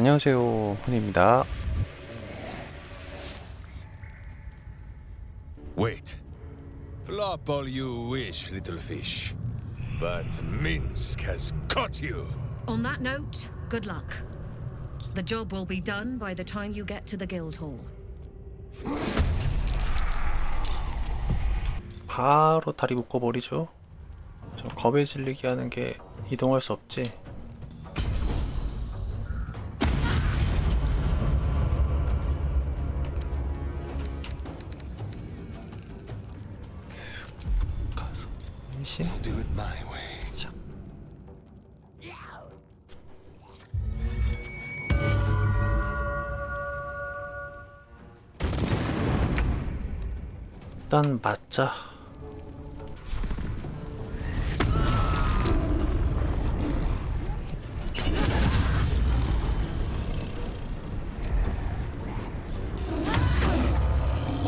안녕하세요 혼입니다 Wait. Flop all you wish, little fish. But Minsk has caught you. On that note, good luck. The job will be done by the time you get to the guild hall. 바로 다리 묶어버리죠 저 겁에 질리게 하는 게 이동할 수 없지 way. 일단 맞자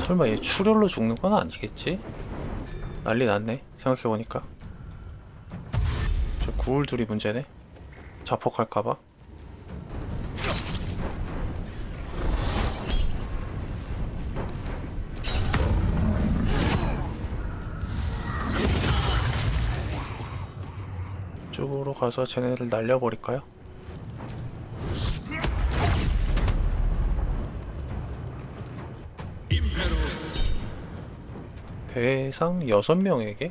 설마 얘 출혈로 죽는 건 아니겠지? 난리 났네 생각해보니까. 저 구울 둘이 문제네? 자폭할까봐? 쪽으로 가서 쟤네를 날려버릴까요? 대상 6명에게?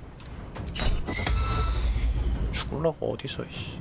죽을라고 어디서 이씨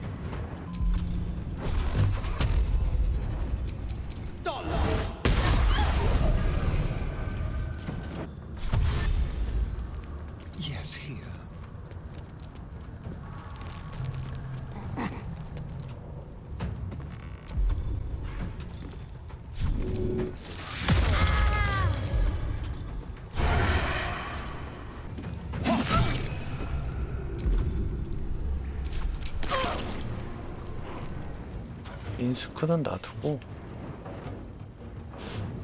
인스크는 놔두고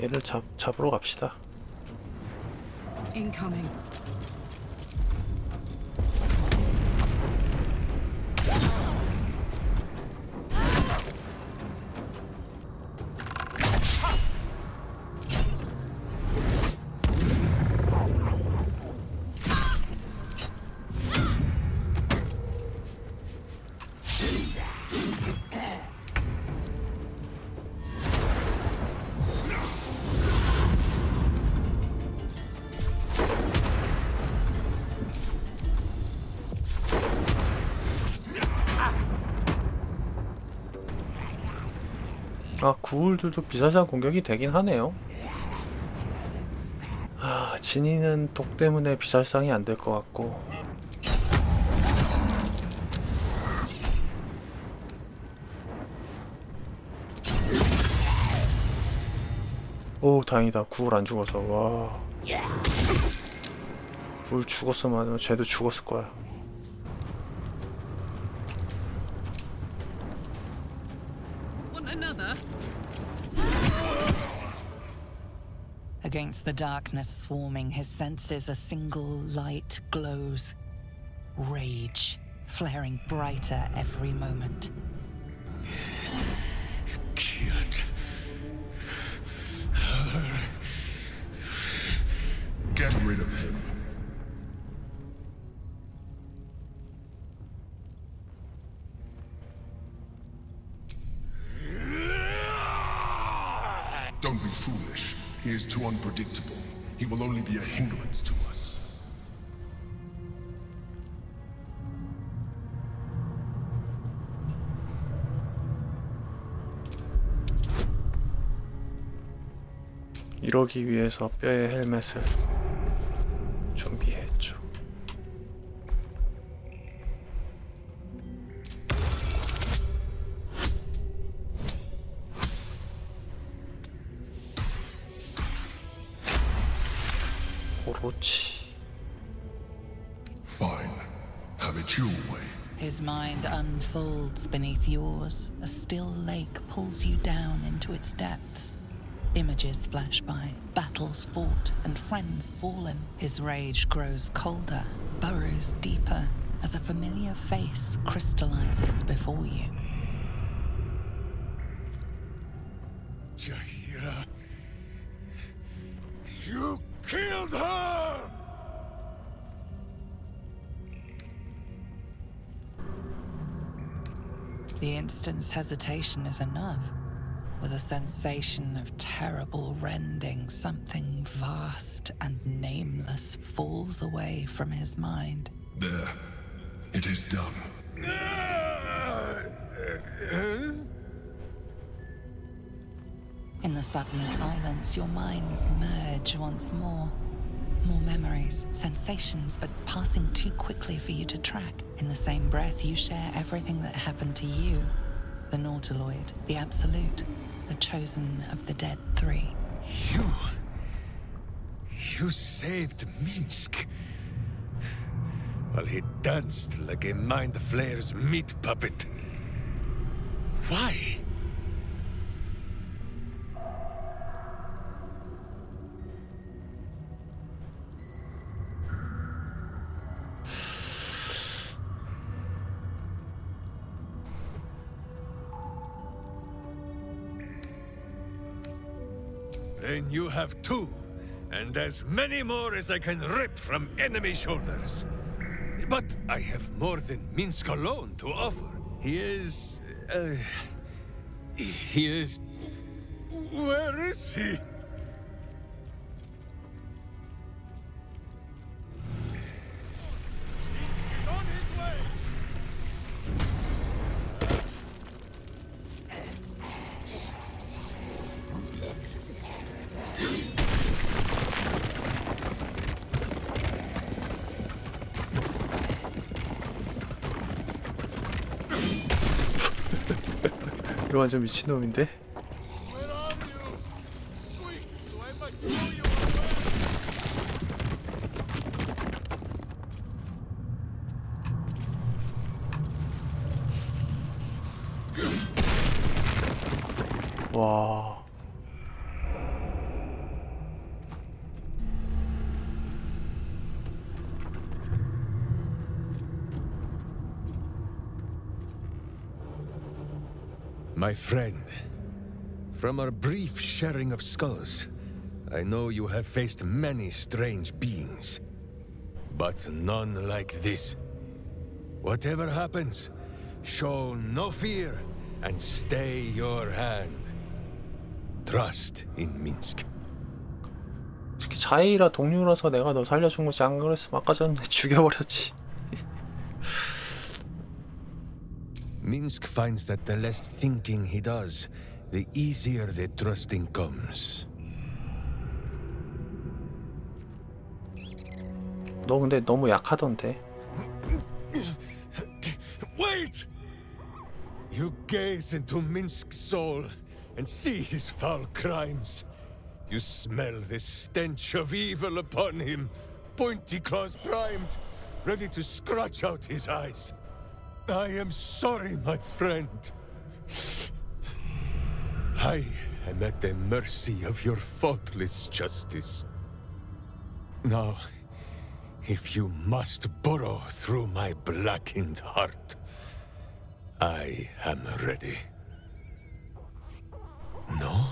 얘를 잡, 잡으러 갑시다 Incoming. 아 구울들도 비사장 공격이 되긴 하네요. 아 진이는 독 때문에 비살상이 안 될 것 같고. 오 다행이다. 구울 안 죽어서. 와. 구울 죽었으면 쟤도 죽었을 거야 Against the darkness swarming, his senses a single light glows. Rage, flaring brighter every moment. Her. Get rid of him. is too unpredictable. He will only be a hindrance to us. 이러기 위해서 뼈에 헬멧을 beneath yours. A still lake pulls you down into its depths. Images flash by, battles fought, and friends fallen. His rage grows colder, burrows deeper, as a familiar face crystallizes before you. Jahira, You killed her! The instant's hesitation is enough. With a sensation of terrible rending, something vast and nameless falls away from his mind. There. It is done. In the sudden silence, your minds merge once more. More memories, sensations, but passing too quickly for you to track. In the same breath, you share everything that happened to you the Nautiloid, the Absolute, the chosen of the dead three. You. You saved Minsk. While he danced like a Mind Flayer's meat puppet. Why? And as many more as I can rip from enemy shoulders. But I have more than Minsk alone to offer. He is. Uh, he is. Where is he? 이거 완전 미친놈인데? Where are you? Squeak, so I might throw you away! 와. My friend, from our brief sharing of skulls, I know you have faced many strange beings, but none like this. Whatever happens, show no fear and stay your hand. Trust in Minsk. 자이라 동료라서 내가 너 살려준 거지 안 그랬으면 아까 전에 죽여버렸지. Minsk finds that the less thinking he does, the easier the trusting comes. 너 근데 너무 약하던데. Wait! You gaze into Minsk's soul and see his foul crimes. You smell the stench of evil upon him, pointy claws primed, ready to scratch out his eyes. I am sorry, my friend. I am at the mercy of your faultless justice. Now, if you must burrow through my blackened heart, I am ready. No?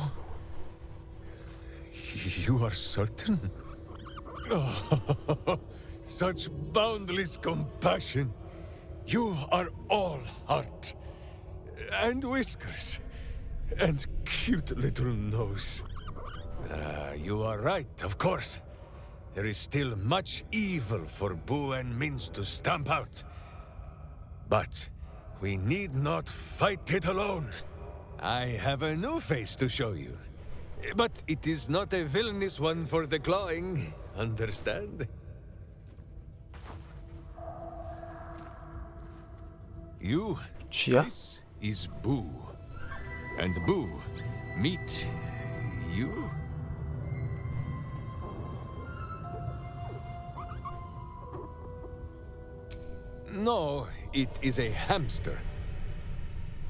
You are certain? Oh, such boundless compassion. You are all heart. And whiskers. And cute little nose. Ah, you are right, of course. There is still much evil for Boo and Minz to stamp out. But we need not fight it alone. I have a new face to show you. But it is not a villainous one for the clawing, understand? You, 쥐야? this is Boo. And Boo, meet you? No, it is a hamster.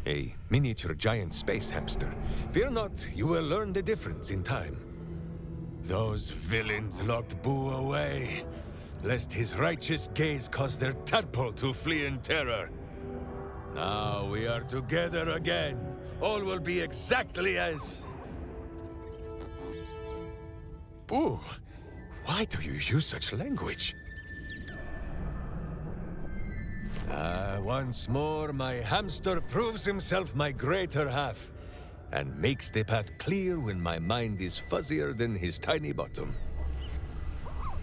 A miniature giant space hamster. Fear not, you will learn the difference in time. Those villains locked Boo away, lest his righteous gaze cause their tadpole to flee in terror. Now we are together again. All will be exactly as. Boo, why do you use such language? Ah, once more, my hamster proves himself my greater half and makes the path clear when my mind is fuzzier than his tiny bottom.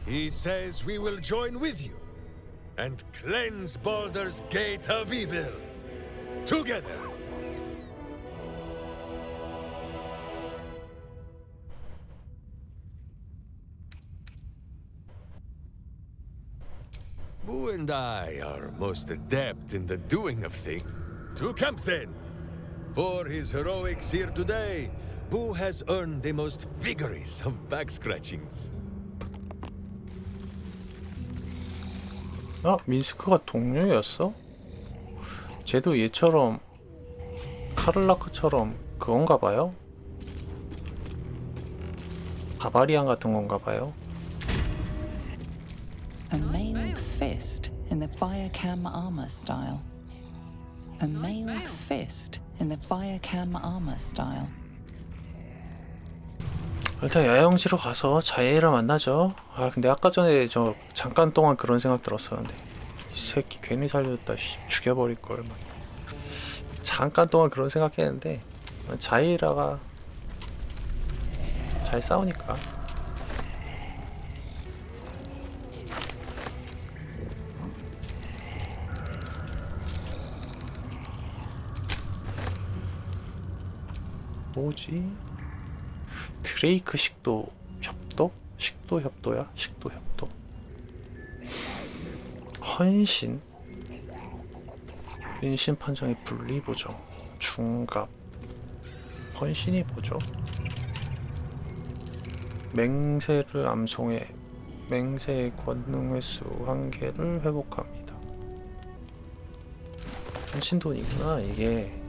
He says we will join with you and cleanse Baldur's Gate of Evil Together. Boo and I are most adept in the doing of things. To camp then! For his heroics here today, Boo has earned the most vigorous of back scratchings. 아, 민스크가 동료였어? 쟤도 얘처럼 카를라크처럼 그건가 봐요? 바바리안 같은 건가 봐요? A mailed fist in the Firecam armor style. A mailed fist in the Firecam armor style. 일단 야영지로 가서 자예라 만나죠. 아 근데 아까 전에 저 잠깐 동안 그런 생각 들었었는데 이 새끼 괜히 살려줬다 씨, 죽여버릴 걸 막. 잠깐 동안 그런 생각했는데 자예라가 잘 싸우니까 뭐지? 드레이크 식도 협도? 식도 협도야? 식도 협도. 헌신. 인신 판정의 분리 보정. 중갑. 헌신이 뭐죠? 맹세를 암송해 맹세의 권능 횟수 한 개를 회복합니다. 헌신돈이구나 이게.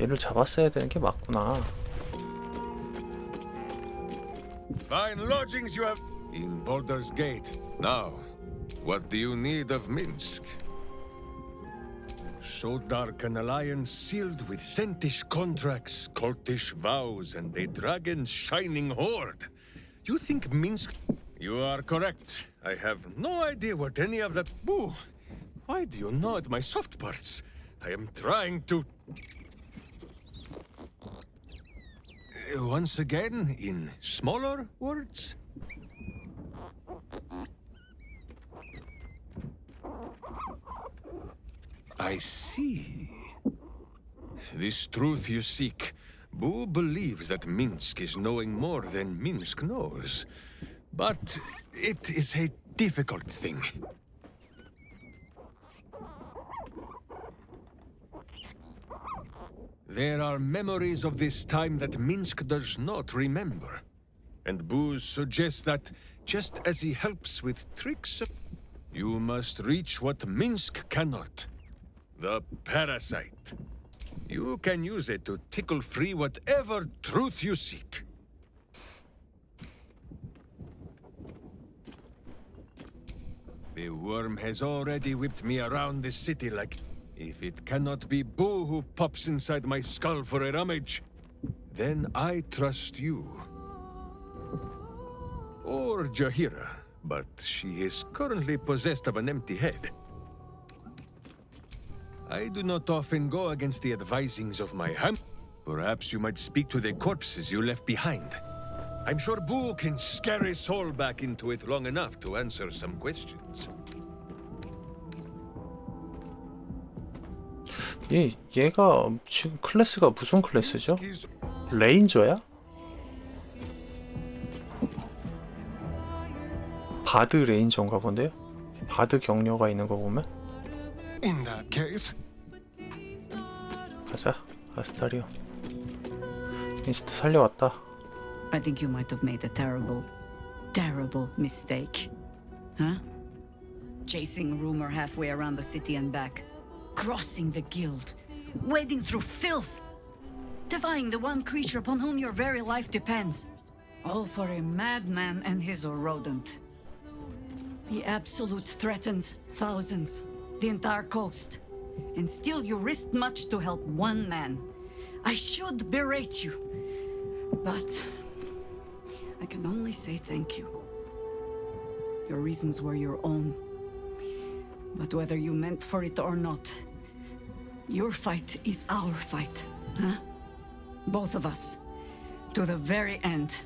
얘를 잡았어야 되는 게 맞구나. Fine lodgings you have in Baldur's Gate. Now, what do you need of Minsk? So dark an alliance sealed with Sentish contracts, cultish vows, and a dragon's shining horde. You think Minsk? You are correct. I have no idea what any of that. Boo! Why do you gnaw at my soft parts? I am trying to. Uh, Once again, in smaller words? I see. This truth you seek. Boo believes that Minsk is knowing more than Minsk knows. But it is a difficult thing. There are memories of this time that Minsk does not remember. And Booz suggests that, just as he helps with tricks, you must reach what Minsk cannot. The parasite. You can use it to tickle free whatever truth you seek. The worm has already whipped me around the city like... If it cannot be Boo who pops inside my skull for a rummage, then I trust you. Or Jahira, but she is currently possessed of an empty head. I do not often go against the advisings of my ham. Perhaps you might speak to the corpses you left behind. I'm sure Boo can scare his soul back into it long enough to answer some questions. 얘 얘가 지금 클래스가 무슨 클래스죠? Is 레인저야? 바드 레인저인가 본데요? 바드 격려가 있는 거 보면 In that case, 아스타리오 인스트 살려왔다 I think you might have made a terrible, terrible mistake. Huh? Chasing rumor halfway around the city and back. Crossing the guild. Wading through filth. Defying the one creature upon whom your very life depends. All for a madman and his rodent. The Absolute threatens thousands, the entire coast. And still you risked much to help one man. I should berate you. But I can only say thank you. Your reasons were your own. But whether you meant for it or not, your fight is our fight, huh? Both of us. To the very end.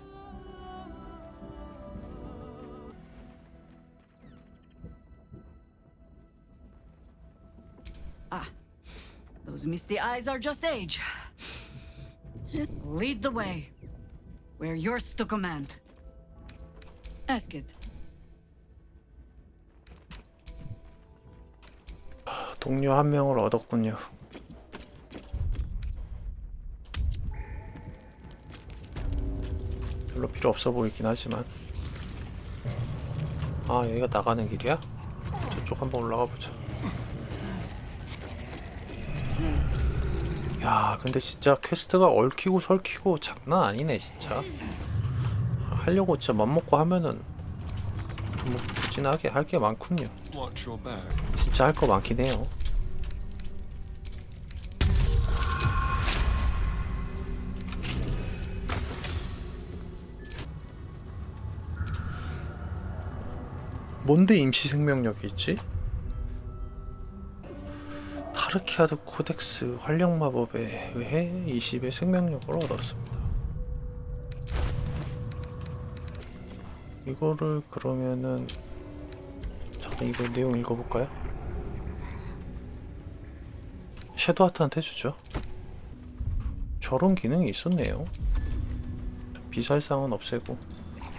Those misty eyes are just age. Lead the way. We're yours to command. Ask it. 동료 한 명을 얻었군요. 별로 필요 없어 보이긴 하지만. 아, 여기가 나가는 길이야? 저쪽 한번 올라가 보자. 야, 근데 진짜 퀘스트가 얽히고 설키고 장난 아니네, 진짜. 하려고 진짜 맘먹고 하면은 뭐 부진하게 할 게 많군요. 진짜 할 거 많긴 해요. 뭔데 임시 생명력이 있지? 타르키아드 코덱스 활력 마법에 의해 20의 생명력을 얻었습니다. 이거를 그러면은 잠깐 이거 내용 읽어볼까요? 섀도하트한테 주죠. 저런 기능이 있었네요. 비살상은 없애고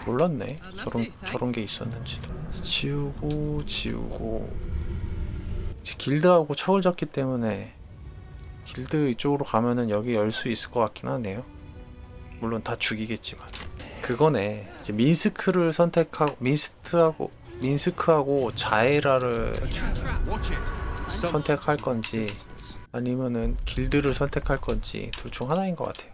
몰랐네. 저런 저런 게 있었는지도. 지우고 지우고 길드하고 척을 졌기 때문에 길드 이쪽으로 가면은 여기 열 수 있을 것 같긴 하네요. 물론 다 죽이겠지만 그거네. 이제 민스크를 선택하고 민스트하고 민스크하고 자에라를 선택할 건지 아니면은 길드를 선택할 건지 둘 중 하나인 것 같아요.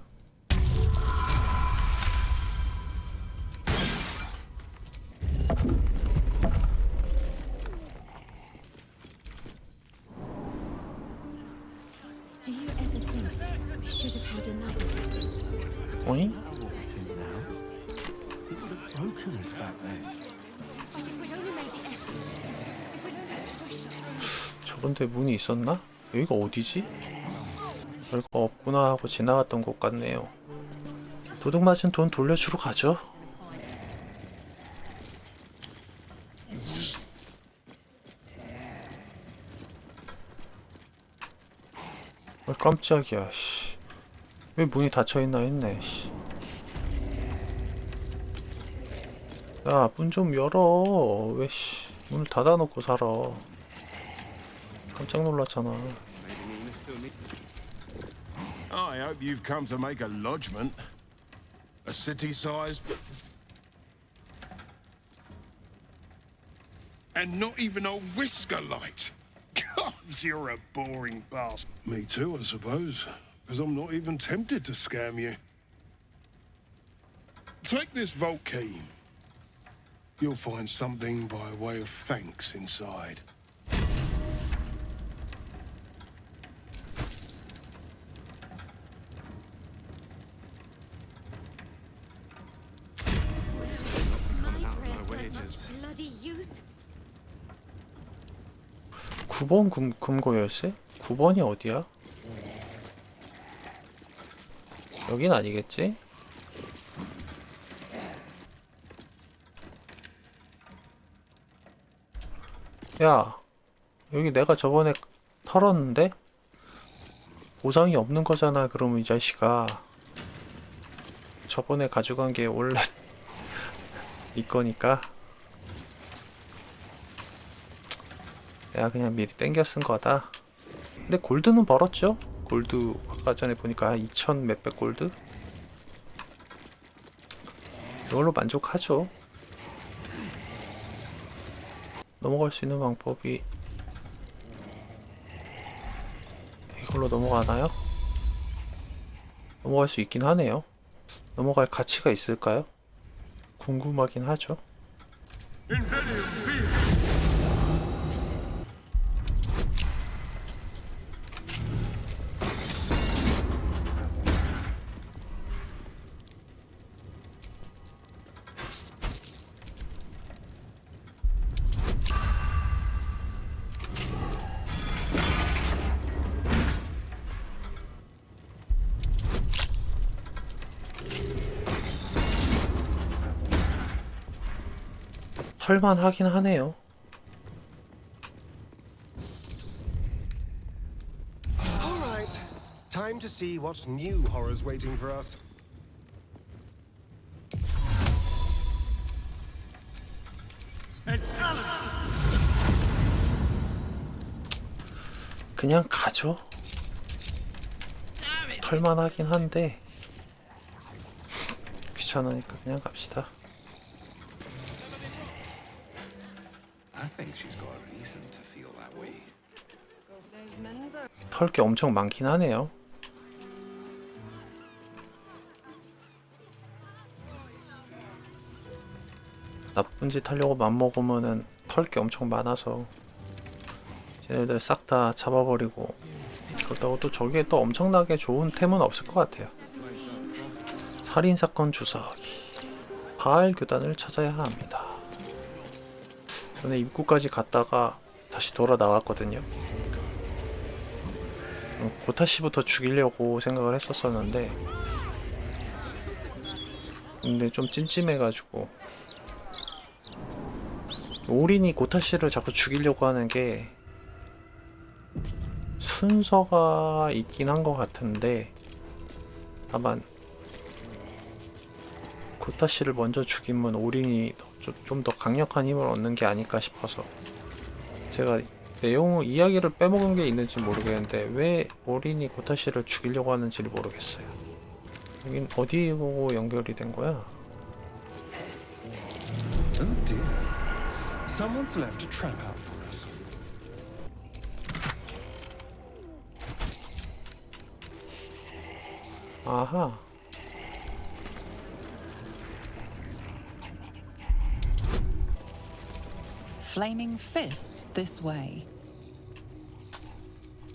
저런데 문이 있었나? 여기가 어디지? 별거 없구나 하고 지나갔던 곳 같네요. 도둑 맞은 돈 돌려주러 가죠. 아, 깜짝이야. 씨. 왜 문이 닫혀 있나 했네. 씨. 야, 문 좀 열어. 왜 씨. 문을 닫아놓고 살아. 깜짝 놀랐잖아. I hope you've come to make a lodgment. A city-sized... And not even a whisker light. God, you're a boring bastard. Me too, I suppose. Because I'm not even tempted to scam you. Take this vault key. You'll find something by way of thanks inside. 9번 금, 금고 열쇠? 9번이 어디야? 여긴 아니겠지? 야, 여기 내가 저번에 털었는데? 보상이 없는 거잖아, 그러면 이 자식아. 저번에 가져간 게 원래 이 거니까. 내가 그냥 미리 땡겨 쓴 거다. 근데 골드는 벌었죠? 골드 아까 전에 보니까 2천 몇백 골드? 이걸로 만족하죠. 넘어갈 수 있는 방법이 이걸로 넘어가나요? 넘어갈 수 있긴 하네요. 넘어갈 가치가 있을까요? 궁금하긴 하죠. 털만 하긴 하네요. All right. Time to see what new horrors waiting for us. 그냥 가죠. 털만 하긴 한데 귀찮으니까 그냥 갑시다. 털 게 엄청 많긴 하네요. 나쁜 짓 하려고 맘먹으면은 털 게 엄청 많아서 쟤네들 싹 다 잡아버리고 그렇다고 또 저기에 또 엄청나게 좋은 템은 없을 것 같아요. 살인사건 주사기 바알 교단을 찾아야 합니다. 전에 입구까지 갔다가 다시 돌아 나왔거든요. 어, 고타시부터 죽이려고 생각을 했었었는데 근데 좀 찜찜해가지고 오린이 고타시를 자꾸 죽이려고 하는 게 순서가 있긴 한 것 같은데 다만 고타시를 먼저 죽이면 오린이 좀 더 강력한 힘을 얻는 게 아닐까 싶어서 제가 내용 이야기를 빼먹은 게 있는지 모르겠는데 왜 오린이 고타시를 죽이려고 하는지를 모르겠어요. 여긴 어디에 보고 연결이 된 거야? Dear. Flaming fists this way.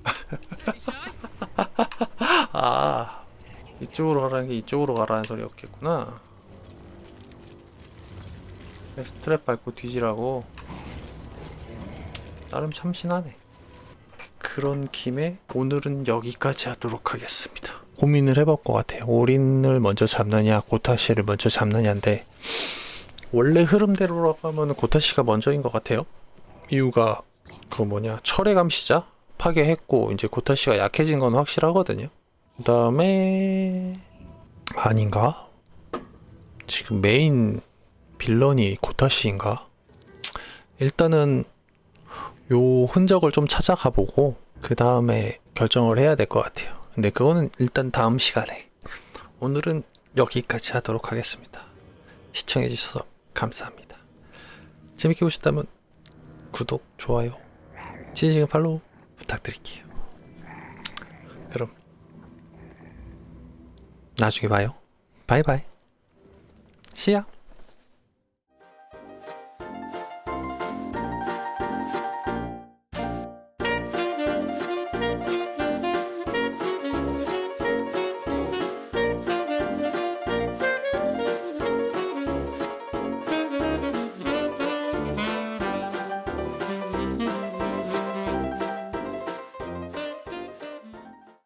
아 이쪽으로 가라는 게 이쪽으로 가라는 소리였겠구나. 스트랩 밟고 뒤지라고. 나름 참신하네. 그런 김에 오늘은 여기까지 하도록 하겠습니다. 고민을 해볼 것 같아요. 올인을 먼저 잡느냐, 고타시를 먼저 잡느냐인데 원래 흐름대로라고 하면 고타시가 먼저인 것 같아요. 이유가 그 뭐냐 철의 감시자 파괴했고 이제 고타시가 약해진 건 확실하거든요. 그 다음에 아닌가? 지금 메인 빌런이 고타시인가? 일단은 요 흔적을 좀 찾아가 보고 그 다음에 결정을 해야 될 것 같아요. 근데 그거는 일단 다음 시간에 오늘은 여기까지 하도록 하겠습니다. 시청해 주셔서 감사합니다. 재밌게 보셨다면 구독, 좋아요, 지지금 팔로우 부탁드릴게요. 그럼 나중에 봐요. 바이바이. 시야.